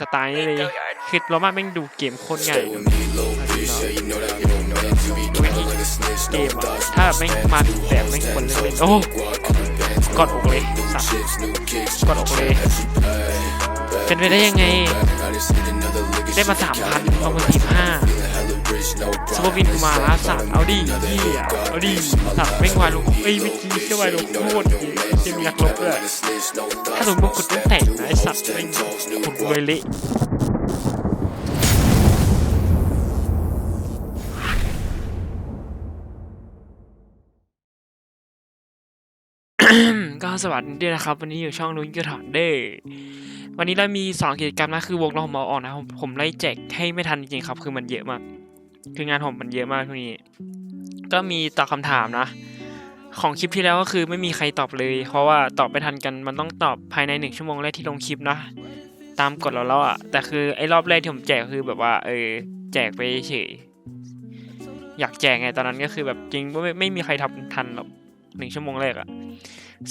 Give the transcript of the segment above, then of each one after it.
สไตล์นี้เลยคือเรามาแม่งดูเกมโคตรง่ายดูเกมอะถ้าแบบแม่งมาถึงแบบแม่งคนเล่นๆโอ้กอดอกเลยสัตว์กอดอกเลยเป็นไปได้ยังไง ได้มาสามพันเอามาสี่ห้าซูเปอร์วินกูมาแล้วสัตว์เอาดิพี่อะเอาดิสัตว์แม่งวายลงเอ้ยไม่อกี้แค่วายลงโคตรเยอะจะมีนักลบด้วยถ้าสมมติกดต้องแต่งนะไอ สัตว์แม่งขุดรวยเละก็สวัสดีด้วยนะครับ วันนี้อยู่ช่องนุ้ยกระถอนเด้วันนี้เรามีสองกิจกรรมนะคือวงเราหมอออกนะผมผมไล่แจกให้ไม่ทันจริงๆครับ คือมันเยอะมาก คืองานผมมันเยอะมากทุกนี้ ก็มีตอบคำถามนะ ของคลิปที่แล้วก็คือไม่มีใครตอบเลย เพราะว่าตอบไม่ทันกันมันต้องตอบภายในหนึ่งชั่วโมงแรกที่ลงคลิปนะ ตามกฎเราแล้วอะแต่คือไอ้รอบแรกที่ผมแจกคือแบบว่า เออ แจกไปเฉยอยากแจกไงตอนนั้นก็คือแบบจริงว่าไม่ไม่มีใครทำทันหรอกหนึ่งชั่วโมงแรกอะ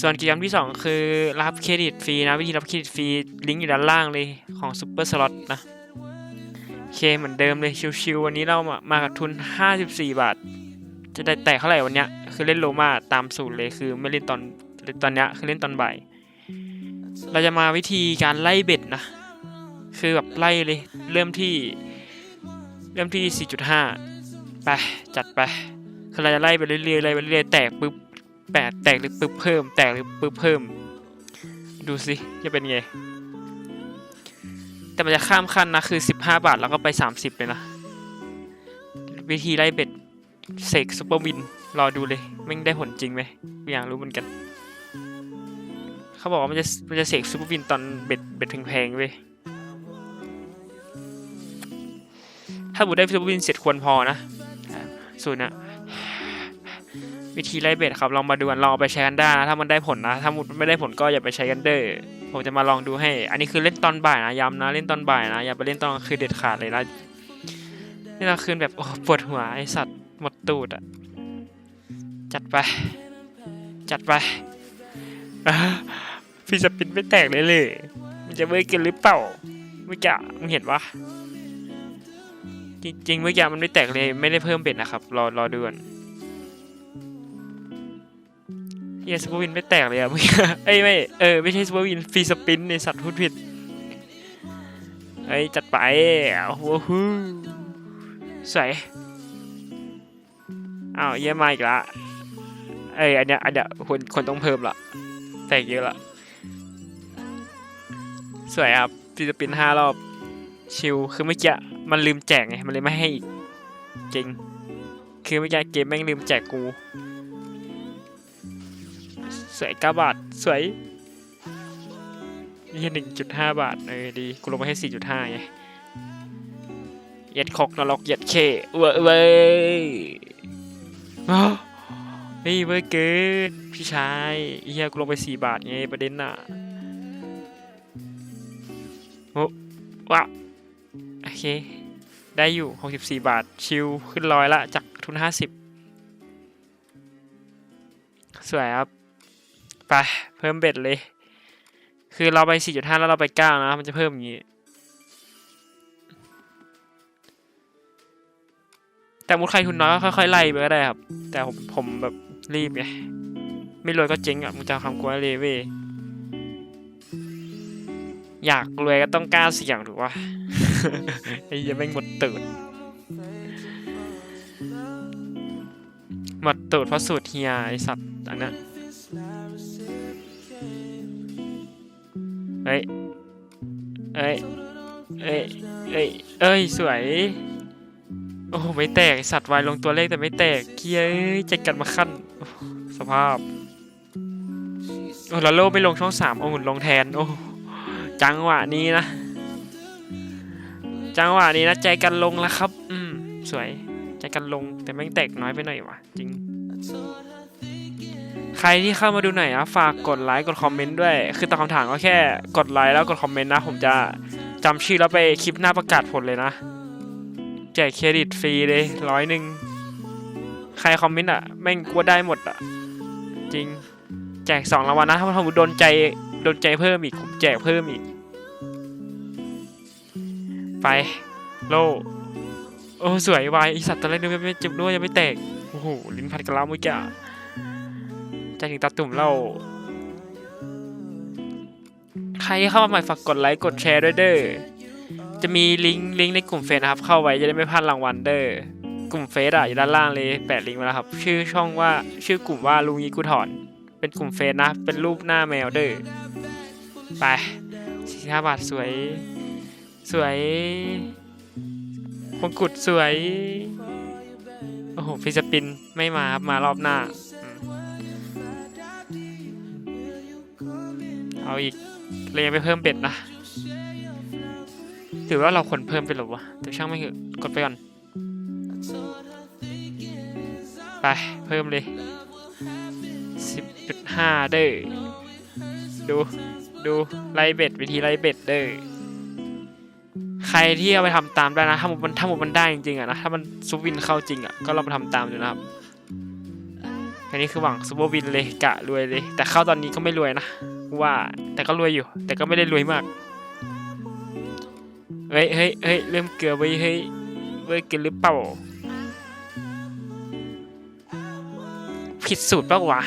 ส่วนกิจกรรมที่ 2 คือรับเครดิตฟรีนะวิธีรับเครดิตฟรีลิงก์อยู่ด้านล่างเลยของ Super Slot นะโอเคเหมือนเดิมเลยชิวๆวันนี้เรามามากับทุน 54 บาท จะได้แตกเท่าไหร่วันเนี้ยคือเล่นโลมาตามสูตรเลยคือไม่เล่นตอนตอนเนี้ยคือเล่นตอนบ่าย เราจะมาวิธีการไล่เบ็ดนะ คือแบบไล่เลยเริ่มที่ เริ่มที่ 4.5 ไปจัดไปคือเราจะไล่ไปเรื่อยๆไล่ไปเรื่อยๆแตกปุ๊บแปดแตกหรือปึ๊บเพิ่ม แตกหรือปึ๊บเพิ่ม ดูสิจะเป็นไงแต่มันจะข้ามขั้นนะคือ 15 บาทแล้วก็ไป 30 เลยนะ วิธีไล่เบ็ด เสกซูเปอร์วิน รอดูเลยไม่งได้ผลจริงไหมอยากรู้เหมือนกัน เขาบอกว่ามันจะมันจะเสกซูเปอร์วินตอนเบ็ดเบ็ดแพงๆเว้ยถ้าบุได้ซูเปอร์วินเสร็จควรพอนะสูตรนะวิธีไล่เบ็ดครับลองมาดูกันลองเอาไปใช้กันได้นะถ้ามันได้ผลนะถ้ามันไม่ได้ผลก็อย่าไปใช้กันเด้อผมจะมาลองดูให้ อันนี้คือเล่นตอนบ่ายนะย้ำนะเล่นตอนบ่ายนะอย่าไปเล่นตอนกลางคืนเด็ดขาดเลยนะเล่นกลาคืนแบบโอ้ปวดหัวไอสัตว์ หมดตูดอะจัดไป จัดไปอะพี่สปินไม่แตกเลยเลย มันจะเมื่อกันหรือเปล่าเมื่อกี้มึงเห็นปะจริงๆเมื่อกี้มันไม่แตกเลยไม่ได้เพิ่มเบ็ดนะครับ รอรอดูก่อนเฮียสปอร์วินไม่แตกเลยอะเมื่อกี้เอ้ยไม่เออไม่ใช่สปอร์วินฟรีสปินในสัตว์พูดผิดเอ้ยจัดไปโอ้โหฮู้สวย อ้าวเยี่ยมมาอีกละเอ้ยอันเนี้ยอันเนี้ยคนคนต้องเพิ่มละแตกเยอะละสวยครับฟรีสปินห้ารอบชิลคือเมื่อกี้มันลืมแจกไงมันเลยไม่ให้อีกจริงคือเมื่อกี้เกมแม่งลืมแจกกูสวยเก้าบาทสวยนี่หนึ่งจุดห้าบาทเออดีกูลงมาให้สี่จุดห้าไงเย็ดคอกนรกเย็ดเคเว้ย อ้าวเฮ้ยเว้ยเกินพี่ชายเฮียกูลงไปสี่บาทไงประเด็นน่ะโอ้ว้าวโอเค ได้อยู่หกสิบสี่บาท ชิลขึ้นร้อยละ จากทุนห้าสิบสวยครับ ไป เพิ่มเบ็ดเลย คือเราไป4.5แล้วเราไป9นะ มันจะเพิ่มอย่างนี้ แต่มุดใครทุนน้อยก็ค่อยๆไล่ไปก็ได้ครับ แต่ผมผมแบบรีบไงไม่รวยก็เจ๊งอะมึงจะเอาคำกลัวเลยเว้ยอยากรวยก็ต้องกล้าเสี่ยงถูกปะไอ้เหี้ยังแม่งหมดตูดหมดตูดเพราะสูตรเฮียไอสัตว์อันนั้นเฮ้ยเอ้ยเอ้ยเอ้ยเอ้ยสวย โอ้ไม่แตกสัตว์วายลงตัวเลขแต่ไม่แตกเกียเอ้ยใจกันมาขั้นสภาพโอ้แล้วโลไม่ลงช่องสามเอาหุ่นลงแทน โอ้จังหวะนี้นะ จังหวะนี้นะใจกันลงแล้วครับ อืมสวยใจกันลงแต่แม่งแตกน้อยไปหน่อยวะจริง ใครที่เข้ามาดูหน่อยนะฝากกดไลค์กดคอมเมนต์ด้วย คือตอบคำถามก็แค่ กดไลค์แล้วกดคอมเมนต์นะ ผมจะจำชื่อแล้วไปคลิปหน้าประกาศผลเลยนะ แจกเครดิตฟรีเลยร้อยหนึ่งใครคอมเมนต์อะแม่งกลัวได้หมดอะ จริง แจกสองรางวัลนะถ้าสมโดนใจโดนใจเพิ่มอีกผมแจกเพิ่มอีก ไป โลโอ้สวยวายไอสัตว์ตอนแรกนึกว่าไม่จ็บด้วยยังไม่แตกโอ้โหลิ้นพันกันแล้วเมื่อกี้ใจถึงตาตุ่มเล่าใครเข้ามาใหม่ฝากกดไลค์กดแชร์ด้วยเด้อ จะมีลิงก์ลิงก์ในกลุ่มเฟซนะครับเข้าไว้จะได้ไม่พลาดรางวัลเด้อกลุ่มเฟซอะอยู่ด้านล่างเลยแปะลิงก์ไว้แล้วครับ ชื่อช่องว่าชื่อกลุ่มว่าลุงยีกูถอน เป็นกลุ่มเฟซนะ เป็นรูปหน้าแมวเด้อไปสี่ห้าบาทสวย สวยมงกุฎสวย โอ้โหฟิสปินไม่มาครับมารอบหน้า เอาอีก เลยยังไม่เพิ่มเป็ดนะ ถือว่าเราควรเพิ่มไปหรอวะแต่ช่างไม่เถอะกดไปก่อน ไป เพิ่มเลยสิบจุดห้าเด้อ ดู ดูไล่เบ็ด วิธีไล่เบ็ดเด้อ ใครที่เอาไปทำตามได้นะ ถ้ามันถ้ามันได้จริงๆอะนะ ถ้ามันซุปวินเข้าจริงอะก็ลองไปทำตามดูนะครับอันนี้คือหวังซุปเปอร์วินเลยกะรวยเลย แต่เข้าตอนนี้ก็ไม่รวยนะว่าแต่ก็รวยอยู่ แต่ก็ไม่ได้รวยมาก เฮ้ยเฮ้ยเฮ้ยเริ่มเกลือไว้ยเฮ้ยเว้ยกินหรือเปล่า ผิดสูตรเปล่าวะ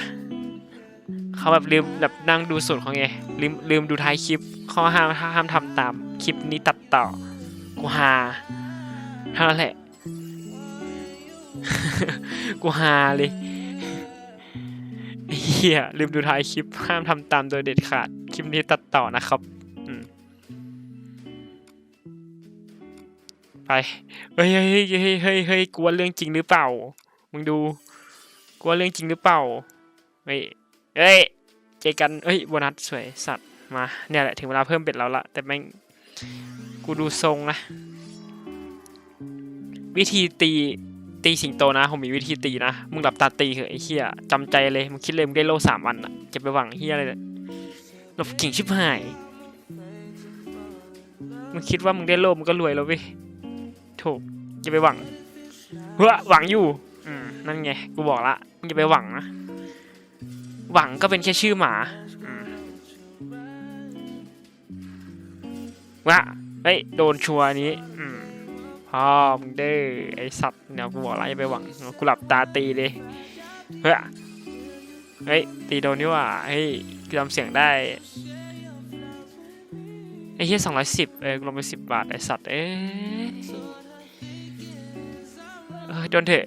เขาแบบลืมแบบนั่งดูสูตรของไงลืมลืมดูท้ายคลิปเขาห้ามห้ามทำตาม คลิปนี้ตัดต่อ กูฮาเท่านั้นแหละ กูฮาเลยเฮียลืมดูท้ายคลิปห้ามทำตามโดยเด็ดขาด คลิปนี้ตัดต่อนะครับ ไปเฮ้ยเฮ้ยเฮ้ยเฮ้ยเฮ้ยกลัวเรื่องจริงหรือเปล่า มึงดูกลัวเรื่องจริงหรือเปล่าเฮ้ยเอ้ยเจอกันเอ้ยโบนัสสวยสัตว์มาเนี่ยแหละถึงเวลาเพิ่มเป็ดแล้วละแต่แม่งกูดูทรงนะ วิธีตีตีสิงโตนะผมมีวิธีตีนะ มึงหลับตาตีเหอะไอ้เหี้ยจำใจเลยมึงคิดเลยมึงได้โล่สามอันอะจะไปหวังเหี้ยอะไรเลยหลบกิ่งชิบหายมึงคิดว่ามึงได้โล่มึงก็รวยแล้วเว้ย ถูกอย่าไปหวังเฮ้อหวังอยู่ อืมนั่นไง กูบอกละอย่าไปหวังนะหวังก็เป็นแค่ชื่อหมาว่าเฮ้ยโดนชัวนี้ อืมพ่อมึงเด้อไอสัตว์เนี่ยกูบอกแล้วอย่าไปหวังกูหลับตาตีเลยเฮ้ยเฮ้ยตีโดนนี่ว่าเฮ้ยจำเสียงได้ไอ้เหี้ยสองร้อยสิบเออลงไปสิบบาทไอสัตว์เอ้ย โดนเถอะ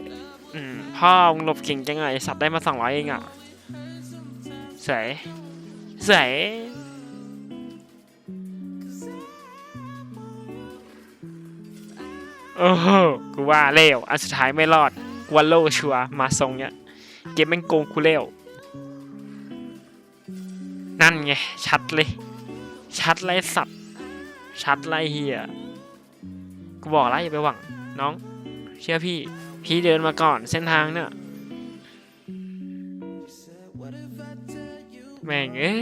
พ่อมึงหลบเก่งจังไงสัตว์ได้มาสองร้อยเองอะสวยสวยโอ้โหกูว่าเร็วอันสุดท้ายไม่รอดกว่าโลชัวมาทรงเนี้ยเกมแม่งโกงกูเร็วนั่นไง ชัดเลย ชัดเลยสัตว์ ชัดไรเฮียกูบอกแล้วอย่าไปหวัง น้อง เชื่อพี่ พี่เดินมาก่อนเส้นทางเนี่ยแม่งเอ้ย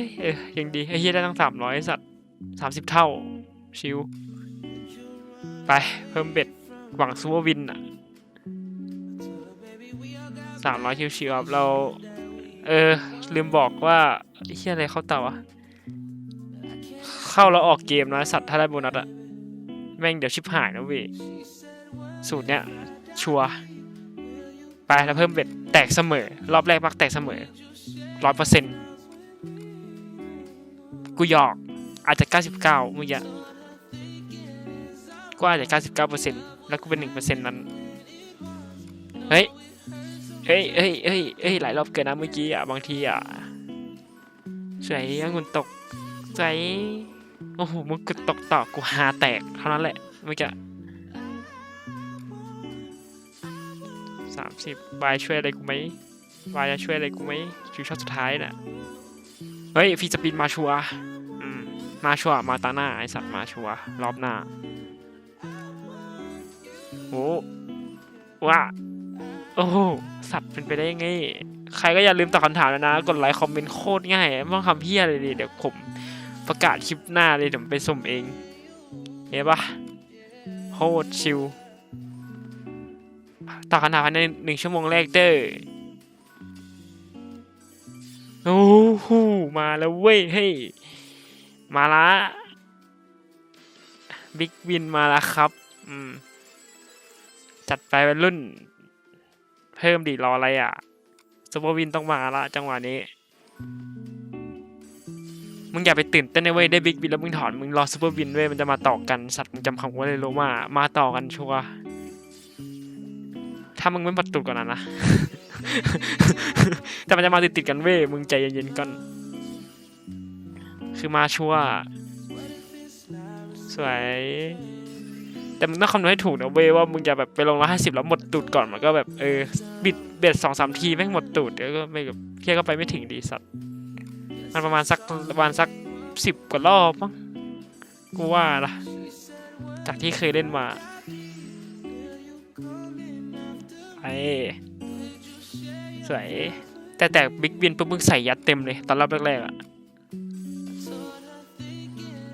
ยังดีไอ้เฮียได้ตั้งสามร้อยสัตว์สามสิบเท่า ชิว ไป เพิ่มเบ็ด หวังซูเปอร์วินอะสามร้อยชิวๆครับเรา เออ ลืมบอกว่าไอ้เฮียอะไรเข้าเต่าอะเข้าแล้วออกเกมนะสัตว์ถ้าได้โบนัสอะแม่งเดี๋ยวชิบหายนะเว้ย สูตรเนี้ยชัวไปแล้วเพิ่มเบ็ดแตกเสมอ รอบแรกมักแตกเสมอร้อยเปอร์เซ็นต์กูหยอกอาจจะ99เมื่อกี้กูอาจจะ99เปอร์เซ็นต์แล้วกูเป็น1เปอร์เซ็นต์นั้นเฮ้ยเฮ้ยเฮ้ยเฮ้ยเฮ้ยหลายรอบเกินนะเมื่อกี้อะบางทีอะสวยองุ่นตกสวยโอ้โหมึงกดตกต่อกูหาแตกเท่านั้นแหละเมื่อกี้ สามสิบวายช่วยอะไรกูไหมวายจะช่วยอะไรกูไหมชิวช็อตสุดท้ายน่ะ เฮ้ยฟีสปินมาชัวร์อืมมาชัวร์มาตาหน้าไอสัตว์มาชัวร์รอบหน้าโอ้ว่าโอ้โหสัตว์เป็นไปได้ยังไง ใครก็อย่าลืมตอบคำถามแล้วนะ กดไลค์คอมเมนต์โคตรง่ายไม่ต้องคำเพี้ยเลยดิเดี๋ยวผมประกาศคลิปหน้าเลยเดี๋ยวผมไปส่งเองเห็นปะโคตรชิล ตอบคำถามภายในหนึ่งชั่วโมงแรกเด้อโอ้โหมาแล้วเว้ยเฮ้ยมาละบิ๊กวินมาล้วครับ อืม จัดไปเป็นรุ่น เพิ่มดีรออะไรอะซูเปอร์วินต้องมาละจังหวะนี้ มึงอย่าไปตื่นเต้นนะเว้ยได้บิ๊กวินแล้วมึงถอน มึงรอซูเปอร์วินเว้ยมันจะมาต่อกันสัตว์มึงจำคำว่าเลยโลมา มาต่อกันชัวร์ ถ้ามึงไม่ปัดตุดก่อนนะนะ แต่มันจะมาติดติดๆกันเว้ย มึงใจเย็นๆก่อน คือมาชัวร์สวย แต่มึงต้องคำนวณให้ถูกนะเว้ยว่ามึงจะแบบไปลงร้อยห้าสิบแล้วหมดตูดก่อนมันก็แบบเออบิดเบ็ดสองสามทีแม่งหมดตูดแล้วก็ไม่แบบเพี้ยก็ไปไม่ถึงดีสัตว์ มันประมาณสักประมาณสักสิบกว่ารอบมั้ง กูว่านะจากที่เคยเล่นมา สวย แต่แต่บิ๊กวินปุ๊บมึงใส่ยัดเต็มเลย ตอนรอบแรกๆอะ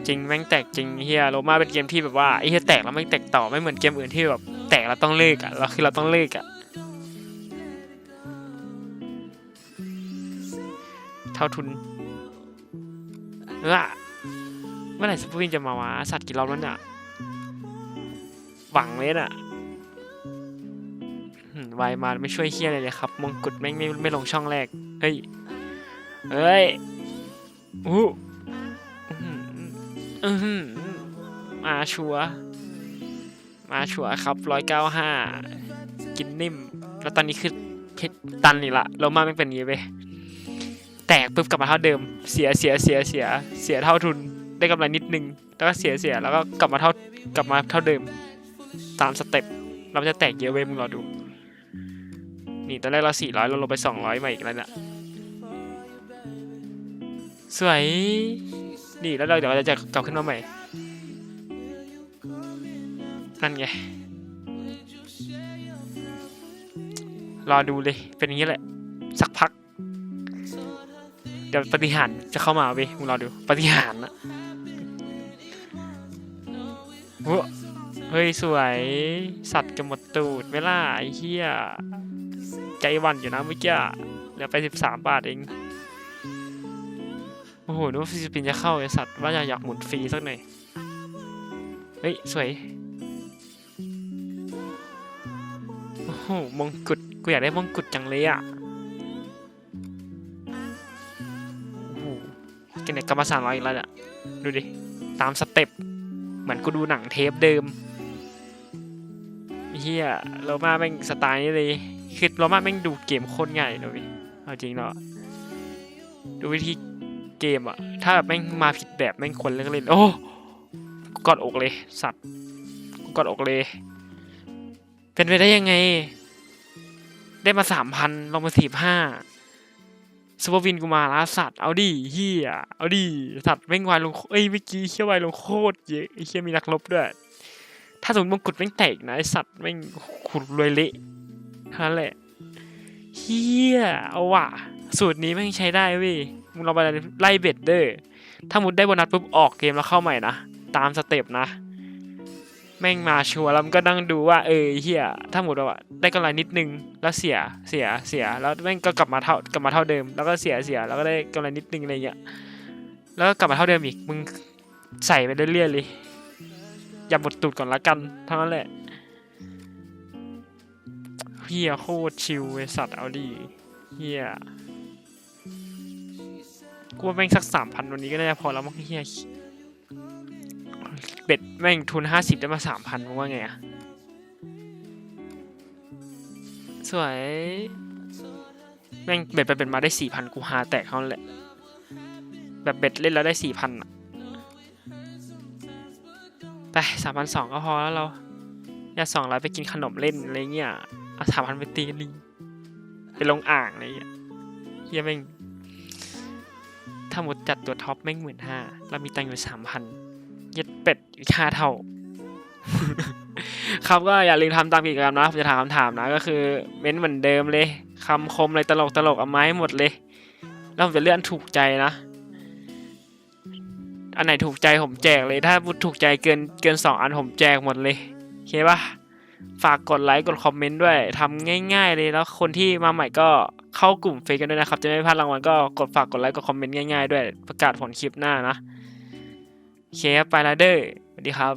จริงแม่งแตกจริงเฮียโรมาเป็นเกมที่แบบว่าไอ้เฮียแตกแล้วแม่งแตกต่อไม่เหมือนเกมอื่นที่แบบแตกแล้วต้องเลิกอะเราคือเราต้องเลิกอะเท่าทุนเออเมื่อไหร่สปูนจะมาวะสัตว์กี่รอบแล้วเนี่ยหวังเลยน่ะ อืมวายมาไม่ช่วยเฮียอะไรเลยครับมงกุฎแม่งไม่ไม่ลงช่องแรก เฮ้ย เฮ้ยอู้อื้อหืออื้อหือมาชัว มาชัวครับร้อยเก้าห้ากินนิ่ม แล้วตอนนี้คือเพชรตันนี่ละโลมาไม่เป็นงี้ไปแตกปุ๊บกลับมาเท่าเดิม เสียเสียเสียเสียเสียเท่าทุนได้กำไรนิดนึง แล้วก็เสียเสียแล้วก็กลับมาเท่ากลับมาเท่าเดิม ตามสเต็ปเราจะแตกเยอะเว้ยมึงรอดู นี่ตอนแรกเราสี่ร้อยเราลงไปสองร้อยมาอีกแล้วเนี่ยสวยนี่แล้วเราเดี๋ยวเราจะกลับขึ้นมาใหม่ นั่นไง รอดูเลย เป็นอย่างนี้แหละ สักพัก เดี๋ยวปฏิหารจะเข้ามาเว้ยมึงรอดู ปฏิหารนะโอ้เฮ้ย สวย สัตว์กระหมดตูดไม่ล่ะไอ้เหี้ย ใจวันอยู่นะเมื่อกี้เหลือไปสิบสามบาทเอง โอ้โหนึกว่าฟิลิปปินส์จะเข้าไอสัตว์ว่าอยากอยากหมุนฟรีสักหน่อย เฮ้ย สวย โอ้โหมงกุฎกูอยากได้มงกุฎจังเลยอะกันเนี่ยกลับมาสามร้อยอีกแล้วเนี่ยดูดิ ตามสเต็ป เหมือนกูดูหนังเทปเดิมเฮียโรามาแม่งสไตล์นี้เลย คือโรมาแม่งดูเกมโคตรง่ายเลยเว้ยเอาจริงเนาะดูวิธีเกมอะถ้าแบบแม่งมาผิดแบบแม่งคนเล่นก็เล่นโอ้กอดอกเลยสัตว์กอดอกเลย เป็นไปได้ยังไง ได้มาสามพันลงมาสี่ห้าซูเปอร์วินกูมาแล้วสัตว์เอาดิเฮียเอาดิสัตว์แม่งวายลงเอ้ยเมื่อกี้เชี่ยวายลงโคตรเยอะไอ้เชี่ยมีนักรบด้วย ถ้าสมมติมงกุฎแม่งแตกนะไอสัตว์แม่งขุดรวยเละ นั้นแหละเฮียเอาว่ะ สูตรนี้แม่งใช้ได้เว้ยมึงลองไปไล่เบ็ดเด้อถ้ามุดได้โบนัสปุ๊บออกเกมแล้วเข้าใหม่นะ ตามสเต็ปนะ แม่งมาชัวร์แล้วมันก็นั่งดูว่าเออเฮียถ้าหมดว่าได้กำไรนิดนึงแล้วเสียเสียเสียแล้วแม่งก็กลับมาเท่ากลับมาเท่าเดิม แล้วก็เสียเสียแล้วก็ได้กำไรนิดนึงอะไรเงี้ยแล้วก็กลับมาเท่าเดิมอีกมึงใส่ไปเรื่อยๆเลยอย่าหมดตูดก่อนละกันเท่านั้นแหละ เฮียโคตรชิลไอสัตว์เอาดีเฮียกูว่าแม่งสักสามพันวันนี้ก็น่าจะพอแล้วมั้งเฮียเบ็ดแม่งทุนห้าสิบได้มาสามพันมึงว่าไงอะสวย แม่งเบ็ดไปเป็นมาได้สี่พันกูหาแตกเขาแหละ แบบเบ็ดเล่นแล้วได้สี่พันอะไปสามพันสองก็พอแล้วเรา อย่าสองร้อยไปกินขนมเล่นอะไรเงี้ย เอาสามพันไปตีลิงไปลงอ่างอะไรเงี้ยเฮียแม่งถ้าหมดจัดตัวท็อปแม่งหมื่นห้าเรามีตังค์อยู่สามพันเย็ดเป็ดอีกห้าเท่า ครับก็อย่าลืมทำตามกิจกรรมนะผมจะถามคำถามนะ ก็คือเม้นเหมือนเดิมเลยคำคมอะไรตลกตลกๆเอาไมาให้หมดเลย แล้วผมจะเลื่อนถูกใจนะ อันไหนถูกใจผมแจกเลย ถ้าพูดถูกใจเกินเกินสองอันผมแจกหมดเลยโอเคปะ ฝากกดไลค์กดคอมเมนต์ด้วยทำง่าย ๆ เลยแล้วคนที่มาใหม่ก็เข้ากลุ่มเฟซกันด้วยนะครับ จะไม่พลาดรางวัลก็กดฝากกดไลค์กดคอมเมนต์ง่ายๆด้วยประกาศผลคลิปหน้านะโอเคครับไปแล้วเด้อสวัสดีครับ